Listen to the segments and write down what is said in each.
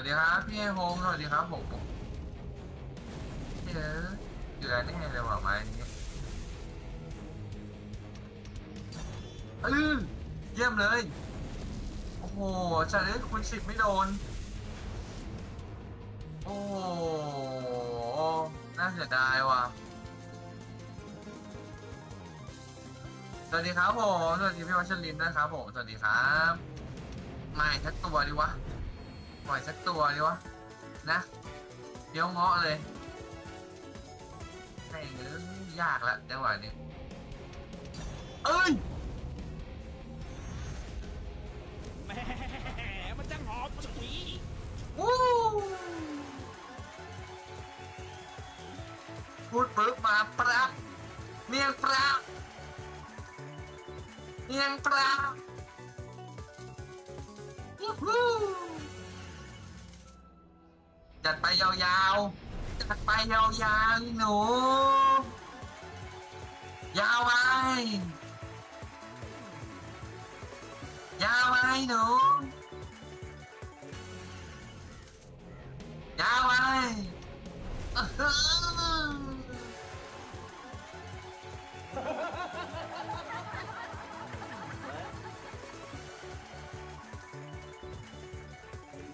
วัสดีครับพี่โฮงสวัสดีครับผมเจอเดือแน่เลยว่ะไม้นี้เออเยี่ยมเลย โอ้โหจัดเลยคุณสิบไม่โดน โอ้โหน่าเสียดายว่ะสวัสดีครับผม สวัสดีพี่วัชรินนะครับผม สวัสดีครับ ไมาอีกสักตัวดีวะ ปล่อยสักตัวดีวะ นะเดี๋ยวเงาะเลยแม่งเอ้ยยากละจังหวะนี้เอ้ย แหมมันจังหอมฉุยวู้พูดปึ๊บมาปรับเนียงปรับเนียงปรับวู้ฮู้ จัดไปยาวๆ จัดไปยาวๆนี่หนู ยาวไปยาวไปหนู ยาวไปอื้อหือ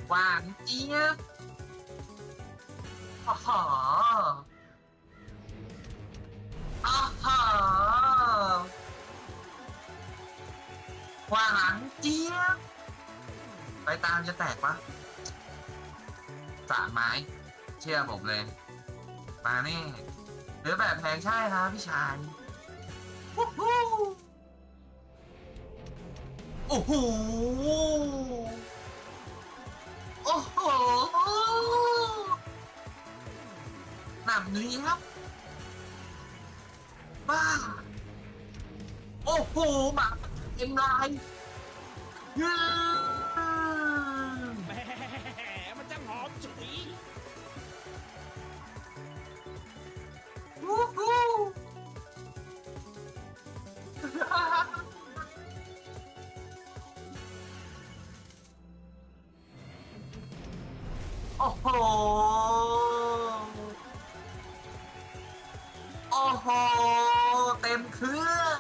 หวานเจี๊ยบ อ๋อหออ๋อหวานเจี๊ยบไปตามจะแตกปะสามไม้ เชื่อผมเลย มาแน่หรือแบบแพงใช่ครับพี่ชายโอ้โห นับนี้ครับ บ้า โอ้โหหมาเอ็มไลน์ยืมแหมมันจังหอมฉุยวู้ฮู้โอ้โห โห เต็มเครื่อง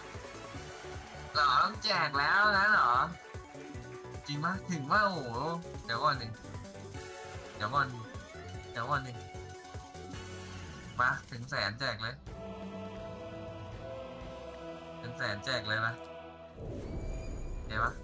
เหรอต้องแจกแล้วนะเหรอ จริงมะถึงว่าโอ้โห เดี๋ยวก่อนหนึ่งเดี๋ยวก่อนเดี๋ยวก่อนหนึ่งมาถึงแสนแจกเลยถึงแสนแจกเลยนะเดี๋ยวปะ